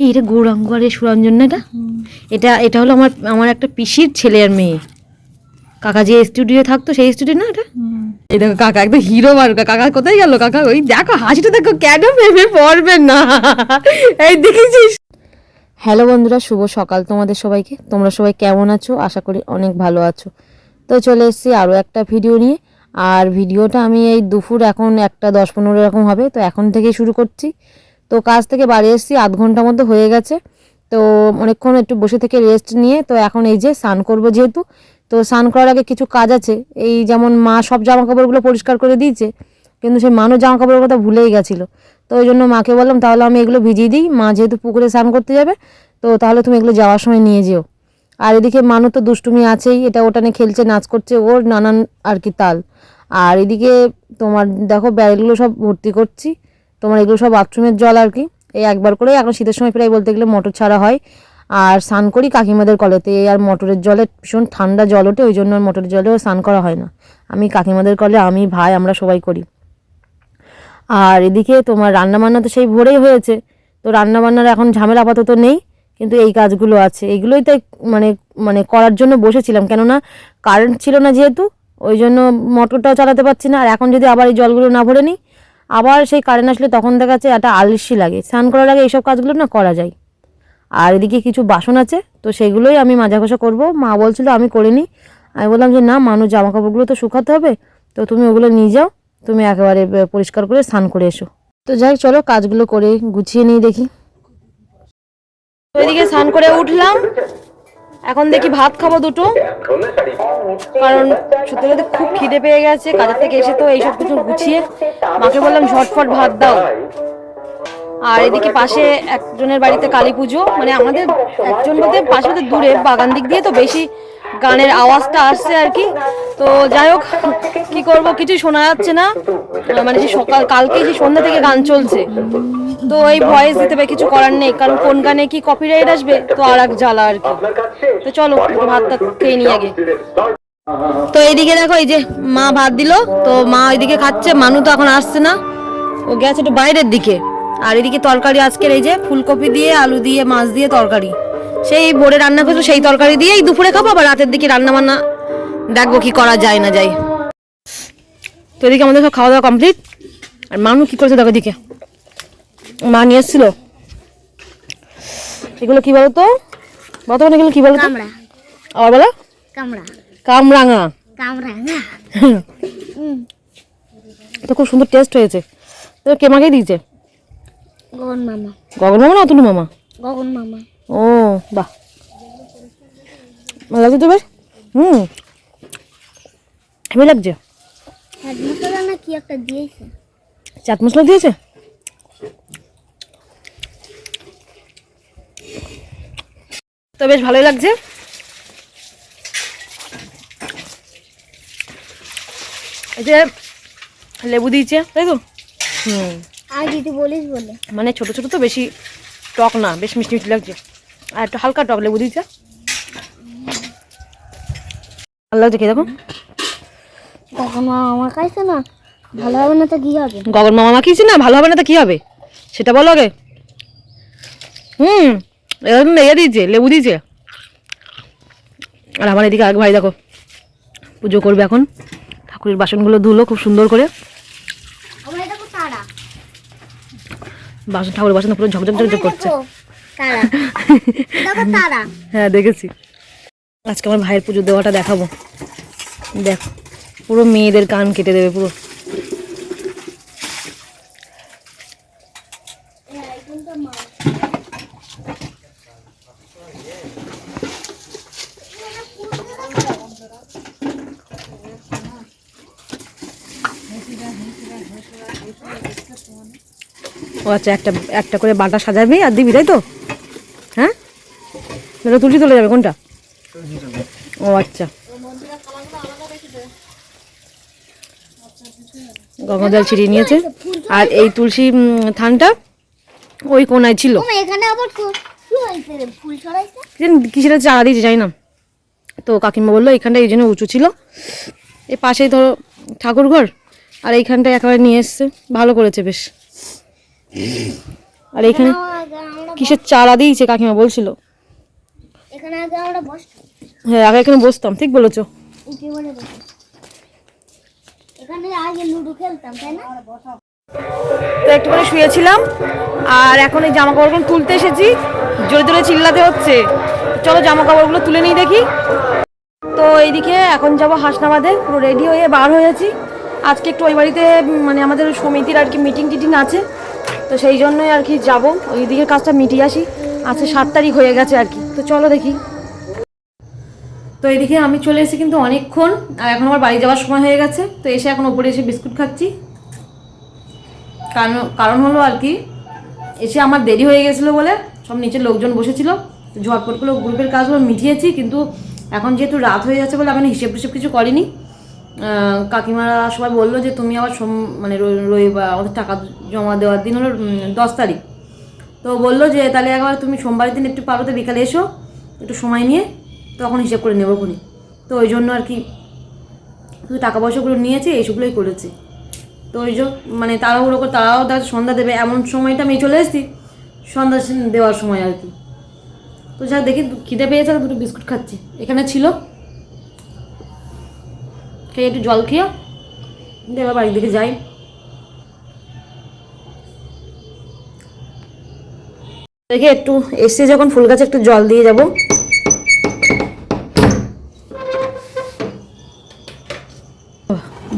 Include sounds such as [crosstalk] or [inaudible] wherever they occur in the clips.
এটা গৌরাঙ্গ আর সুরঞ্জন না এটা এটা এটা হলো আমার আমার একটা পিসির ছেলে আর মেয়ে। কাকা যে স্টুডিও থাকতো সেই স্টুডিও না এটা এই দেখো কাকা একদম হিরো মার্কা। কাকা কোথায় গেল? কাকা ওই দেখো হাসিটা দেখো কেন ভেবে পড়বে না? এই দেখেছিস? হ্যালো বন্ধুরা শুভ সকাল তোমাদের সবাইকে। তোমরা সবাই কেমন আছো? আশা করি অনেক ভালো আছো। তো চলে এসেছি আরও একটা ভিডিও নিয়ে। আর ভিডিওটা আমি এই দুপুর এখন একটা দশ পনেরো এরকম হবে। তো এখন থেকেই শুরু করছি। তো কাজ থেকে বাড়ি এসেছি, আধ ঘণ্টার মতো হয়ে গেছে। তো অনেকক্ষণ একটু বসে থেকে রেস্ট নিয়ে, তো এখন এই যে স্নান করব যেহেতু, তো স্নান করার আগে কিছু কাজ আছে। এই যেমন মা সব জামা কাপড়গুলো পরিষ্কার করে দিয়েছে, কিন্তু সেই মানুষ জামা কাপড়ের কথা ভুলেই গেছিল। তো ওই জন্য মাকে বললাম, তাহলে আমি এগুলো ভিজিয়ে দিই, মা যেহেতু পুকুরে স্নান করতে যাবে, তো তাহলে তুমি এগুলো যাওয়ার সময় নিয়ে যেও। আর এদিকে মানু তো দুষ্টুমি আছেই, এটা ওটা নিয়ে খেলছে, নাচ করছে, ওর নানান আর কি তাল। আর এদিকে তোমার দেখো ব্যাগগুলো সব ভর্তি করছি। তোমার এগুলো সব বাথরুমের জল আর কি। এই একবার করে এখন শীতের সময় প্রায় বলতে গেলে মোটর ছাড়া হয়। আর স্নান করি কাকিমাদের কলেতে আর মোটরের জলে ভীষণ ঠান্ডা জল ওঠে, ওই জন্য মোটরের জলেও স্নান করা হয় না। আমি কাকিমাদের কলে, আমি, ভাই, আমরা সবাই করি। আর এদিকে তোমার রান্নাবান্না তো সেই ভোরেই হয়েছে। তো রান্নাবান্নার এখন ঝামেলা আপাতত নেই, কিন্তু এই কাজগুলো আছে। এগুলোই তো মানে মানে করার জন্য বসেছিলাম। কেননা কারেন্ট ছিল না যেহেতু, ওই জন্য মোটরটাও চালাতে পারছি না। আর এখন যদি আবার এই জলগুলো না ভরে নিই আবার সেই কারেন্ট আসলে তখন দেখা যাচ্ছে একটা আলসি লাগে। স্নান করার আগে এইসব কাজগুলো না করা যায়। আর এদিকে কিছু বাসন আছে, তো সেগুলোই আমি মাজা ঘষা করব। মা বলছিল আমি করে নিই। আমি বললাম যে না, মানুষ জামা কাপড়গুলো তো শুকাতে হবে, তো তুমি ওগুলো নিয়ে যাও। তুমি একেবারে পরিষ্কার করে স্নান করে এসো। তো যাই, চলো কাজগুলো করে গুছিয়ে নিই দেখি। ওইদিকে স্নান করে উঠলাম। এখন দেখি ভাত খাব দুটো। কারণ সত্যি কথা খুব খিদে পেয়ে গেছে কাজের থেকে এসে তো এইসব কিছু গুছিয়ে। মাকে বললাম ঝটফট ভাত দাও। আর এদিকে পাশে একজনের বাড়িতে কালী পুজো মানে আমাদের একজন বলতে পাশে দূরে বাগান দিক দিয়ে তো বেশি গানের আওয়াজটা আসছে আর কি। তো যাই হোক, কি করব কিছুই শোনা যাচ্ছে না। মানে যে সকাল, কালকে যে সন্ধ্যা থেকে গান চলছে। তো এই ভয়েস দিতে হবে, কিছু করার নেই। কারণ কোন গানে কি কপিরাইট আসবে, তো আর এক জ্বালা আর কি। তো চলো ভাতটা খেয়ে নিই আগে। তো এইদিকে দেখো, এই যে মা ভাত দিল। তো মা ওইদিকে খাচ্ছে, মানু তো এখন আসছে না। ও গেছে একটু বাইরের দিকে। আর এদিকে তরকারি আজকের এই যে, ফুলকপি দিয়ে, আলু দিয়ে, মাছ দিয়ে তরকারি। সেই ভোরে রান্না করছ সেই তরকারি দিয়েই দুপুরে খাব আবার রাতের দিকে রান্না বান্না দেখব কি করা যায় না যায়। তো এদিকে আমাদের সব খাওয়া দাওয়া কমপ্লিট আর মানু কি করেছে দেখো দিকে মা নিয়ে এসেছিল। এগুলো কি বলতো? বর্তমানে এগুলো কি বলতো? আবার বলো। কামড়া। কামরাঙা। তো খুব সুন্দর টেস্ট হয়েছে। তো কে মাকে দিয়েছে? গগন মামা। গগন মামা না অতুলু মামা? গগন মামা। ও বাহ। ভালো লাগছে তো বেশ হুম। হেভি লাগছে। না কি একটা দিয়েছে। চাট মশলা দিয়েছে? তো বেশ ভালোই লাগছে। এই যে লেবু দিয়েছে তাই তো? হুম। আর যদি বলিস বলে। মানে ছোট ছোট তো বেশি টক না বেশ মিষ্টি মিষ্টি লাগছে। আর একটু হালকা টক লেবু দিয়েছে। ভালো লাগছে খেয়ে দেখো গগন মামা কাছে না ভালো হবে না তো কি হবে? গগন মামা মাখিয়েছি না ভালো হবে না তো কি হবে? সেটা বলো আগে। হুম এরকম ইয়ে দিয়েছে লেবু দিয়েছে। আর আমার এদিকে আগে ভাই দেখো পুজো করবে এখন। ঠাকুরের বাসনগুলো ধুলো খুব সুন্দর করে। বাসন ঠাকুরের বাসন পুরো ঝকঝক ঝকঝক করছে। [laughs] তারা। হ্যাঁ দেখেছি। আজকে আমার ভাইয়ের পুজো দেওয়াটা দেখাবো। দেখো পুরো মেয়েদের কান কেটে দেবে পুরো। ও আচ্ছা একটা একটা করে বাটা সাজাবি আর দিবি তাই তো? এটা তুলসী তোলা যাবে কোনটা? ও আচ্ছা। গঙ্গা জল ছিটিয়ে নিয়েছে। আর এই তুলসী থানটা ওই কোনায় ছিল। তুমি এখানে আবার কো- কি হয়েছে রে? ফুল ছড়াইছে? কিসের চারা দিয়েছে যাই না। তো কাকিমা বলল এইখানটা এই জন্য উঁচু ছিল। এই পাশেই ধরো ঠাকুর ঘর আর এইখানটায় একেবারে নিয়ে এসছে। ভালো করেছে বেশ। আর এইখানে কিসের চারা দিয়েছে কাকিমা বলছিল? এখানে আগে আমরা বসতাম। হ্যাঁ আগে এখানে বসতাম ঠিক বলেছ। এখানে আগে লুডো খেলতাম তাই না? তো একটুখানি শুয়েছিলাম আর এখন এই জামা কাপড়গুলো তুলতে এসেছি। জোরে জোরে চিল্লাতে হচ্ছে। চলো জামা কাপড়গুলো তুলে নিই দেখি। তো এইদিকে এখন যাব হাসনাবাদে পুরো রেডি হয়ে বার হয়েছি আজকে একটু ওই বাড়িতে মানে আমাদের সমিতির আর কি মিটিং টিটিং আছে। তো সেই জন্যই আর কি যাব। ওই দিকের কাজটা মিটিয়ে আসি। আজকে সাত তারিখ হয়ে গেছে আর কি। তো চলো দেখি। তো এদিকে আমি চলে এসেছি কিন্তু অনেকক্ষণ, আর এখন আমার বাড়ি যাওয়ার সময় হয়ে গেছে। তো এসে এখন ওপরে এসে বিস্কুট খাচ্ছি। কারণ কারণ হলো আর কি, এসে আমার দেরি হয়ে গেছিল বলে সব নিচে লোকজন বসেছিল। ঝটপট করে গ্রুপের কাজগুলো মিটিয়েছি, কিন্তু এখন যেহেতু রাত হয়ে যাচ্ছে বলে আমি হিসেব টিসেব কিছু করিনি। কাকিমারা সবাই বলল যে তুমি আবার সোম মানে রবি- রবিবার আমাদের টাকা জমা দেওয়ার দিন হলো দশ তারিখ। তো বলল যে, তাহলে একবার তুমি সোমবারের দিন একটু পারো তো বিকালে এসো, একটু সময় নিয়ে, তখন হিসেব করে নেব খুনি তো ওই জন্য আর কি শুধু টাকা পয়সাগুলো নিয়েছি, এইসবগুলোই করেছে। তো ওই জন্য মানে তাড়াহুড়ো করে তারাও তার সন্ধ্যা দেবে, এমন সময়টা আমি চলে এসেছি, সন্ধ্যা দেওয়ার সময় আর কি। তো যা দেখি খিদে পেয়েছে দুটো বিস্কুট খাচ্ছি। এখানে ছিল। খেয়ে একটু জল খেয়ে, দিয়ে এবার বাড়ির দিকে যাই। দেখে একটু এসে যখন ফুল গাছে একটু জল দিয়ে যাব।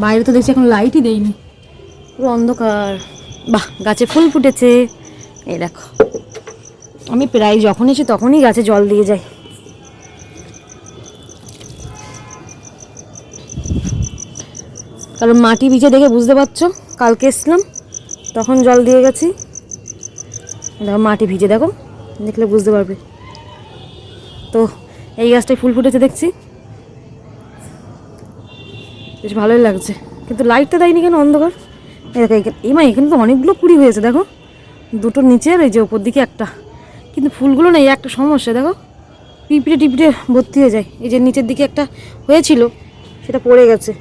বাইরে তো দেখছি এখন লাইটই দেয়নি পুরো অন্ধকার। বাহ, গাছে ফুল ফুটেছে। এই দেখো। আমি প্রায় যখন এসে তখনই গাছে জল দিয়ে যাই। কারণ মাটি ভিজে দেখে বুঝতে পারছ? কালকে এসলাম তখন জল দিয়ে গেছি। দেখো মাটি ভিজে, দেখো? দেখলে বুঝতে পারবে। তো এই গাছটায় ফুল ফুটেছে দেখছি। বেশ ভালোই লাগছে। কিন্তু লাইটটা দেয়নি কেন অন্ধকার? দেখো এখানে এই মা, এখানে তো অনেকগুলো কুড়ি হয়েছে, দেখো। দুটো নিচে আর এই যে ওপর দিকে একটা। কিন্তু ফুলগুলো না এই একটা সমস্যা, দেখো। পিঁপড়ে টিপড়ে ভর্তি হয়ে যায়। এই যে নিচের দিকে একটা হয়েছিল, সেটা পড়ে গেছে।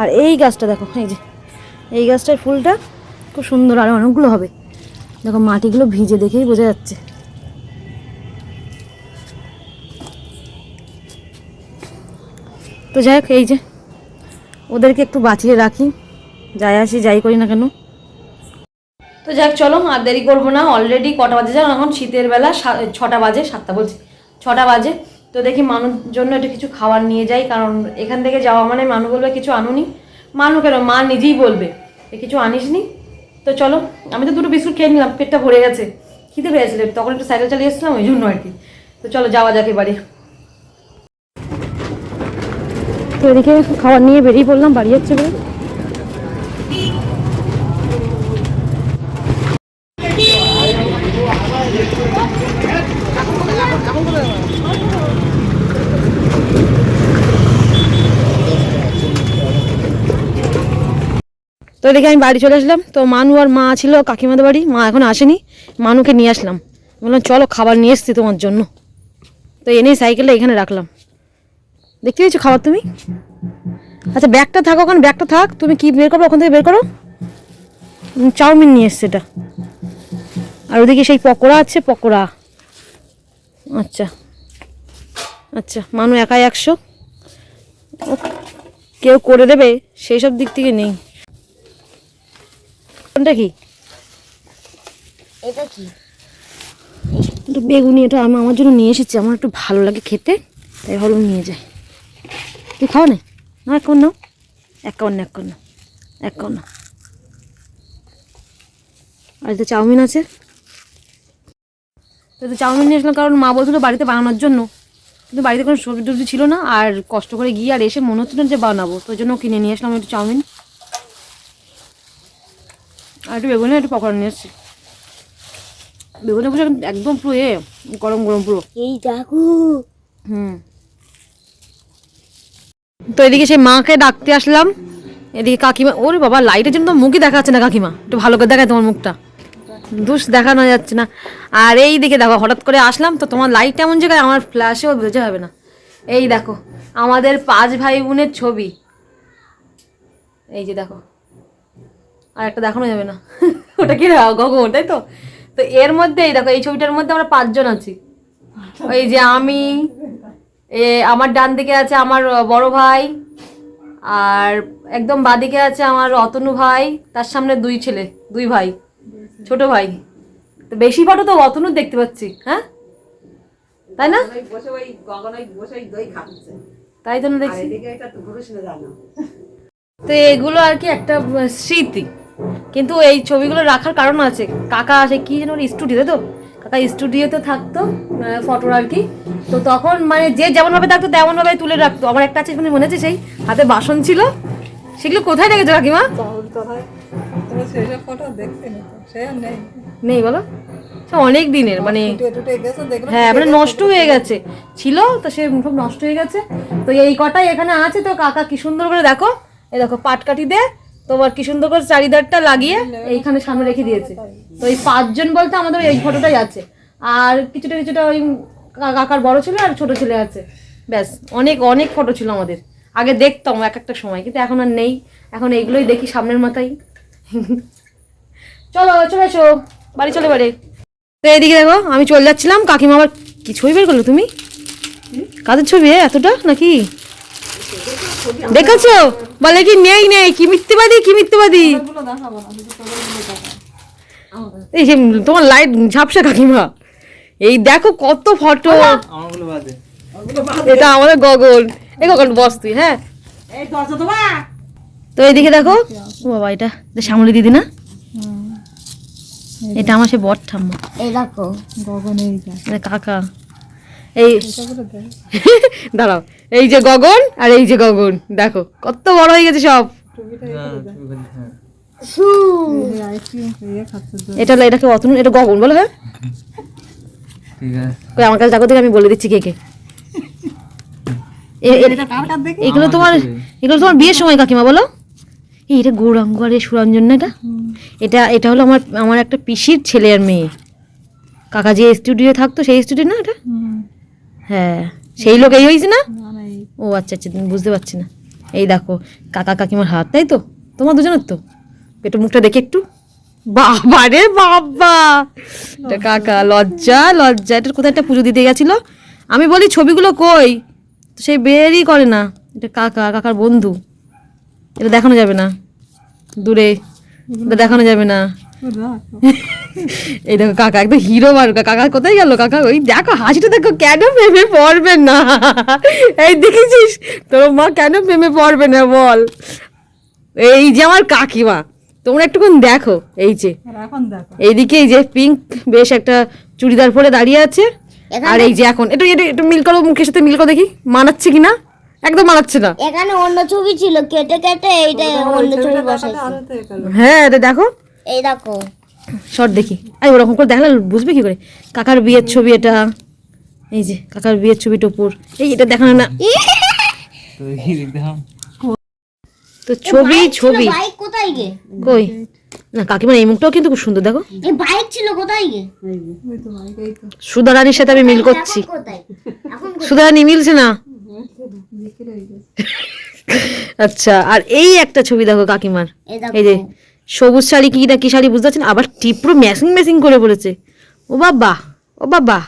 আর এই গাছটা দেখো, এই যে, এই গাছটার ফুলটা খুব সুন্দর, আর অনেকগুলো হবে। দেখো, মাটিগুলো ভিজে দেখেই বোঝা যাচ্ছে। তো যাই হোক, এই যে, ওদেরকে একটু বাঁচিয়ে রাখি। যাই আসি, যাই করি না কেন। তো যাক চলো, আর দেরি করব না। অলরেডি কটা বাজে জানো? এখন শীতের বেলা ছটা বাজে, সাতটা বলছি। ছটা বাজে। তো দেখি মানুষ জন্য একটু কিছু খাবার নিয়ে যাই, কারণ এখান থেকে যাওয়া মানে মানু বলবে কিছু আনুনি। মানু কেন? মা নিজেই বলবে কিছু আনিসনি। তো চলো, আমি তো দুটো বিস্কুট খেয়ে নিলাম, পেটটা ভরে গেছে। খিদে পেয়েছিল, তখন একটু সাইকেল চালিয়ে এসেছিলাম, ওই জন্য আর কি তো চলো, যাওয়া যাক এবারে। তো এদিকে খাবার নিয়ে বেরিয়ে পড়লাম, বাড়ি যাচ্ছে বলে। এদিকে আমি বাড়ি চলে আসলাম। তো মানু আর মা ছিল, কাকিমাদের বাড়ি। মা এখন আসেনি। মানুকে নিয়ে আসলাম। বললাম, চলো খাবার নিয়ে এসছি তোমার জন্য। তো এনেই সাইকেলটা এখানে রাখলাম। দেখতে পেয়েছ খাবার তুমি? আচ্ছা ব্যাগটা থাক ওখানে, ব্যাগটা থাক। তুমি কি বের করো ওখান থেকে বের করো? চাউমিন নিয়ে এসছে এটা। আর ওদিকে সেই পকোড়া আছে, পকোড়া। আচ্ছা। আচ্ছা মানু একাই একশো। কেউ করে দেবে, সেই সব দিক থেকে নেই। কোনটা কি? এটা কি? একটু বেগুনি এটা আমি আমার জন্য নিয়ে এসেছি আমার একটু ভালো লাগে খেতে তাই ভাবলাম নিয়ে যাই। তুই খাও না। না এক নাও এক কাউন এক কাউন না এক কাউন না আর তো চাউমিন আছে? তো তো চাউমিন নিয়ে আসলাম কারণ মা বলছিল বাড়িতে বানানোর জন্য। কিন্তু বাড়িতে কোনো সবজি টবজি ছিল না আর কষ্ট করে গিয়ে আর এসে মনে হচ্ছিল যে বানাবো তো ওই জন্য কিনে নিয়ে আসলাম একটু চাউমিন। আর একটু বেগুনি একটু পকোড়া নিয়ে এসেছি। বেগুনি বসে একদম পুরো এ গরম গরম পুরো। এই দেখো। হুম। তো এদিকে সেই মাকে ডাকতে আসলাম। এদিকে কাকিমা ওরে বাবা লাইটের জন্য তো মুখই দেখাচ্ছে না কাকিমা। একটু ভালো করে দেখায় তোমার মুখটা। দুষ দেখানো যাচ্ছে না। আর এই দিকে দেখো হঠাৎ করে আসলাম তো তোমার লাইট এমন জায়গায় আমার ফ্ল্যাশেও বোঝা হবে না। এই দেখো আমাদের পাঁচ ভাই বোনের ছবি। এই যে দেখো। আর একটা দেখানো যাবে না। [laughs] ওটা কি গগন তাই তো? তো এর মধ্যে এই দেখো এই ছবিটার মধ্যে আমরা পাঁচজন আছি। ওই যে আমি এ আমার ডান দিকে আছে আমার বড় ভাই আর একদম বাদিকে আছে আমার অতনু ভাই তার সামনে দুই ছেলে দুই ভাই ছোট ভাই। তো বেশি ফটো তো অতনু দেখতে পাচ্ছি হ্যাঁ? তাই না? তাই তো না দেখছি? তো এগুলো আর কি একটা স্মৃতি। কিন্তু এই ছবিগুলো রাখার কারণ আছে। কাকা সে কি যেন স্টুডিও তো? কাকা স্টুডিওতে থাকতো ফটোর আর কি। তো তখন মানে যে যেমনভাবে থাকতো তেমনভাবে তুলে রাখতো। আমার একটা আছে এখানে মনে আছে সেই হাতে বাসন ছিল। সেগুলো কোথায় রেখেছো কাকিমা? নেই। বলো। অনেক দিনের মানে হ্যাঁ মানে নষ্ট হয়ে গেছে। ছিল তো সে সব নষ্ট হয়ে গেছে। তো এই কটাই এখানে আছে তো কাকা কি সুন্দর করে দেখো। এই দেখো পাটকাঠি দিয়ে তোমার কি সুন্দর করে চারিদারটা লাগিয়ে এইখানে সামনে রেখে দিয়েছে। তো এই পাঁচজন বলতে আমাদের এই ফটোটাই আছে। আর কিছুটা কিছুটা ওই কাকার বড় ছেলে আর ছোট ছেলে আছে। ব্যাস, অনেক অনেক ফটো ছিল আমাদের। আগে দেখতাম এক একটা সময়, কিন্তু এখন আর নেই। এখন এইগুলোই দেখি সামনের মাথায়। চলো, চলে এসো। বাড়ি চলে বাড়ি। তো এদিকে দেখো, আমি চলে যাচ্ছিলাম। কাকিমা আবার কি ছবি বের করল তুমি? কাদের ছবি? এতটা নাকি? দেখেছ? বলে কি নেই নেই কি মিথ্যেবাদী কি মিথ্যেবাদী? এই যে তোমার লাইট ঝাপসা কাকিমা। এই দেখো কত ফটো এটা আমাদের গগন এই গগন বস তুই হ্যাঁ? তো এইদিকে দেখো। ও বাবা এটা শ্যামলী দিদি না? এটা আমার সে বট ঠাম্মা। এই দেখো গগন এই কাকা। এই [laughs] দাঁড়াও। এই যে গগন আর এই যে গগন দেখো কত বড় হয়ে গেছে সব। এটা এটাকে অতনু এটা গগন বলো হ্যাঁ? ঠিক কই আমার কাছে দেখো থেকে আমি বলে দিচ্ছি কে কে। দেখি? এগুলো তোমার এগুলো তোমার বিয়ের সময় কাকিমা বলো। এই এটা গৌরাঙ্গ আর এই সুরঞ্জন না এটা? এটা এটা হলো আমার আমার একটা পিসির ছেলে আর মেয়ে। কাকা যে স্টুডিও থাকতো সেই স্টুডিও না এটা? হুম। হ্যাঁ সেই লোক এই হয়েছে না? ও আচ্ছা আচ্ছা তুমি বুঝতে পারছি না। এই দেখো কাকা কাকিমার হাত তাই তো? তোমার দুজনের তো? একটু মুখটা দেখে একটু। বাবা রে বাবা! এটা কাকা লজ্জা লজ্জা। এটা কোথায় একটা পুজো দিতে গেছিল? আমি বলি ছবিগুলো কই? তো সেই বেরই করে না। এটা কাকা কাকার বন্ধু। এটা দেখানো যাবে না। দূরে। এটা দেখানো যাবে না। এই দেখো কাকা একদম হিরো মার্কা কাকা কোথায় গেল? কাকা ওই দেখো হাসিটা দেখো কেন প্রেমে পড়বে না? এই দেখেছিস? তোর মা কেন প্রেমে পড়বে না বল? এই যে আমার কাকিমা তোমরা একটুক্ষণ দেখো এই যে। এইদিকে এই যে পিঙ্ক বেশ একটা চুড়িদার পরে দাঁড়িয়ে আছে। আর এই যে এখন একটু একটু একটু মিল করো মুখের সাথে মিল করো দেখি মানাচ্ছে কি না? একদম মানাচ্ছে না। এখানে অন্য ছবি ছিল কেটে কেটে এইটা অন্য ছবি বসাইছে। হ্যাঁ এটা দেখো। এই দেখো। শর্ট দেখি। আরে ওরকম করে দেখালে বুঝবে কি করে? কাকার বিয়ের ছবি এটা। এই যে কাকার বিয়ের ছবি টপুর। এই এটা দেখানো না। তো এই দেখলাম তো ছবি ছবি। বাইক কোথায় গে? কই? না কাকিমার এই মুখটাও কিন্তু খুব সুন্দর দেখো। এই বাইক ছিল কোথায় গে? ওই তো ভাই এই তো সুধারানীর সাথে আমি মিল করছি সুধারানী মিলছে না? আচ্ছা আর এই একটা ছবি দেখো কাকিমার। এই যে সবুজ শাড়ি কি না কি শাড়ি বুঝতে পারছেন আবার টিপ্রো ম্যাচিং ম্যাচিং করে বলেছে। ও বাবা ও বাবা।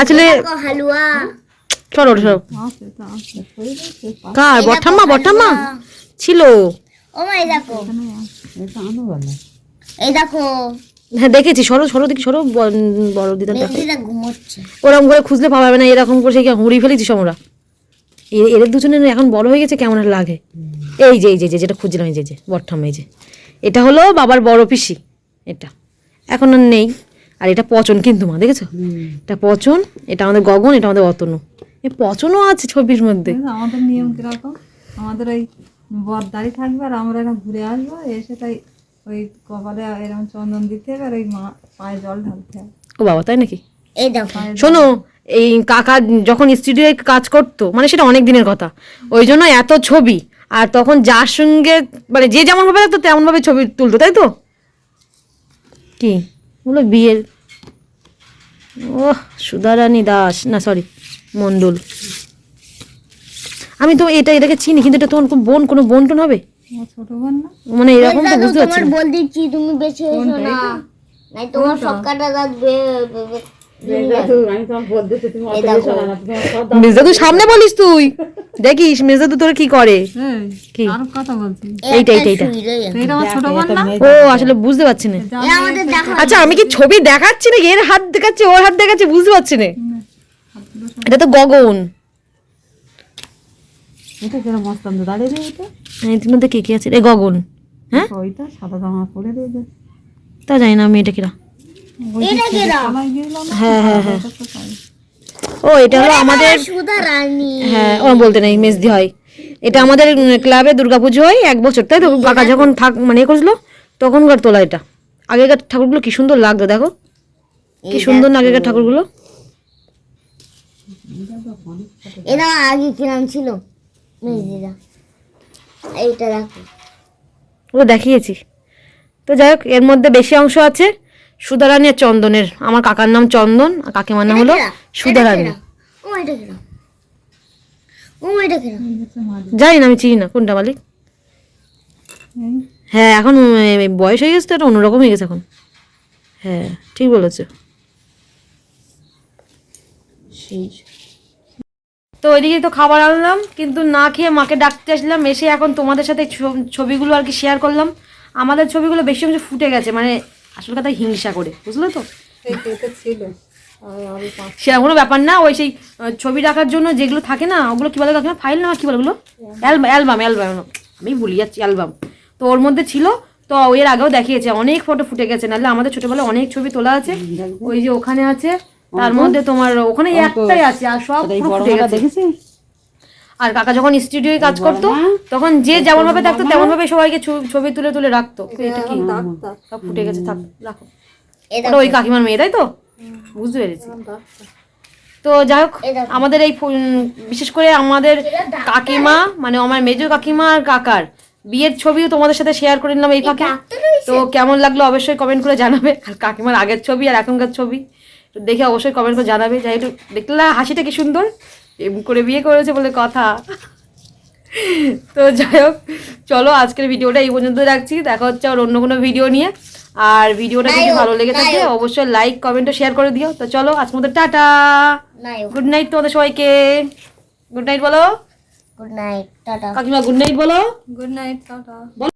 আসলে সরো সরো। কার? বঠাম্মা বঠাম্মা? ছিল। এই দেখো। হ্যাঁ দেখেছি। সরো সরো দেখি সরো বড় দিদা ওরকম করে খুঁজলে পাওয়া যাবে না এরকম করে সেই হুড়ি ফেলেছি আমরা এদের দুজনে এখন বড় হয়ে গেছে কেমন লাগে? এই যে এই যে যে যেটা খুঁজলাম এই যে যে বটঠাম এই যে। এটা হলো বাবার বড় পিসি এটা। এখন আর নেই। আর এটা পচন কিন্তু মা দেখেছ? এটা পচন এটা আমাদের গগন এটা আমাদের অতনু। এই পচনও আছে ছবির মধ্যে। আমাদের নিয়ম কীরকম? আমাদের ওই বরদারি থাকবে আর আমরা এরকম ঘুরে আসব এসে তাই ওই কপালে এরকম চন্দন দিতে হবে আর ওই মা পায়ে জল ঢালতে হবে। ও বাবা তাই নাকি? এই দেখো। শোনো এই কাকা যখন স্টুডিওয়ে কাজ করতো মানে সেটা অনেক দিনের কথা ওই জন্য এত ছবি আর তখন যার সঙ্গে মানে যে যেমন ভাবে লাগতো তেমন ভাবে ছবি তুলতো তাই তো? কি? বলো বিয়ের ও সুধারানী দাস না সরি মন্ডল আমি তো এটা এটাকে চিনি কিন্তু এটা তোমার বোন কোনো বোন টোন হবে? আমার ছোট বোন না? মানে এরকম তো বুঝতে পারছি না। বল দিচ্ছি তুমি বেঁচে এসো না? নাই তোমার সব কাটা দাঁত মেজদাদু সামনে বলিস তুই। দেখিস মেজদাদু তোর কি করে? কি? আর কথা বলছি। এইটা, এইটা, এইটা। রে। ও আসলে বুঝতে পারছি না। এ আমাদের দেখো আচ্ছা আমি কি ছবি দেখাচ্ছি না এর হাত দেখাচ্ছি ওর হাত দেখাচ্ছি বুঝতে পারছি না। এটা তো গগন। মধ্যে কে কে আছে? এ গগন। হ্যাঁ? ওইটা সাদা জামা পরে দিয়ে দে। তা জানি না আমি এটা কিরা হ্যাঁ হ্যাঁ হ্যাঁ। ও এটা হলো আমাদের হ্যাঁ ও বলতে নেই মেজদি হয়। এটা আমাদের ক্লাবে দুর্গাপুজো হয় এক বছর। তাই তো কাকা যখন থাক মানে করেছিল তখনকার তোলা এটা। আগেকার ঠাকুরগুলো কি সুন্দর লাগতো দেখো। কি সুন্দর না আগেকার ঠাকুরগুলো। এরা আগে কিরাম ছিল? এইটা দেখো ওগুলো দেখিয়েছি। তো যাই হোক এর মধ্যে বেশি অংশ আছে। সুধারানী আর চন্দনের আমার কাকার নাম চন্দন আর কাকিমার নাম হলো সুধারানী। কিরাম জানি না আমি চিনি না কোনটা মালিক? হ্যাঁ এখন বয়স হয়ে গেছে তো এটা অন্যরকম হয়ে গেছে এখন। হ্যাঁ ঠিক বলেছ। তো ওইদিকে তো খাবার আনলাম কিন্তু না খেয়ে মাকে ডাকতে আসলাম এসে এখন তোমাদের সাথে ছবিগুলো আর কি শেয়ার করলাম। আমাদের ছবিগুলো বেশি অংশ ফুটে গেছে মানে আসল কথা হিংসা করে বুঝলে তো? সেরকম কোনো ব্যাপার না ওই সেই ছবি রাখার জন্য যেগুলো থাকে না ওগুলো কী বলে কাকিমা ফাইল না কী বলে ওগুলো? অ্যালবাম অ্যালবাম অ্যালবাম আমি ভুলে যাচ্ছি অ্যালবাম তো ওর মধ্যে ছিল তো এর আগেও দেখিয়েছে অনেক ফটো ফুটে গেছে নাহলে আমাদের ছোটবেলায় অনেক ছবি তোলা আছে। ওই যে ওখানে আছে তার মধ্যে তোমার ওখানে একটাই আছে আর সব ফুটে গেছে। আর কাকা যখন স্টুডিওয়ে কাজ করতো তখন যে যেমন ভাবে থাকতো তেমন ভাবে সবাইকে ছবি তুলে তুলে রাখতো। এটা কি? সব ফুটে গেছে থাক রাখো। এটা ওই কাকিমার মেয়ে তাই তো? বুঝতে পেরেছি। তো যাই হোক আমাদের এই বিশেষ করে আমাদের কাকিমা মানে আমার মেজো কাকিমা আর কাকার বিয়ের ছবিও তোমাদের সাথে শেয়ার করে নিলাম এই ফাঁকে। তো কেমন লাগল অবশ্যই কমেন্ট করে জানাবে। আর কাকিমার আগের ছবি আর এখনকার ছবি তো দেখে অবশ্যই কমেন্ট করে জানাবে। যাই একটু দেখলে হাসিটা কি সুন্দর। এম করে বিয়ে করেছে বলে কথা। তো যাই হোক চলো আজকের ভিডিওটা এই পর্যন্ত রাখছি। দেখা হচ্ছে আর অন্য কোনো ভিডিও নিয়ে। আর ভিডিওটা যদি ভালো লেগে থাকে অবশ্যই লাইক কমেন্ট শেয়ার করে দিও। তো চলো আজকের মতো টাটা। গুড নাইট তোমাদের সবাইকে। গুড নাইট বলো। Good night tata. কাকিমা গুড নাইট বলো। Good night tata.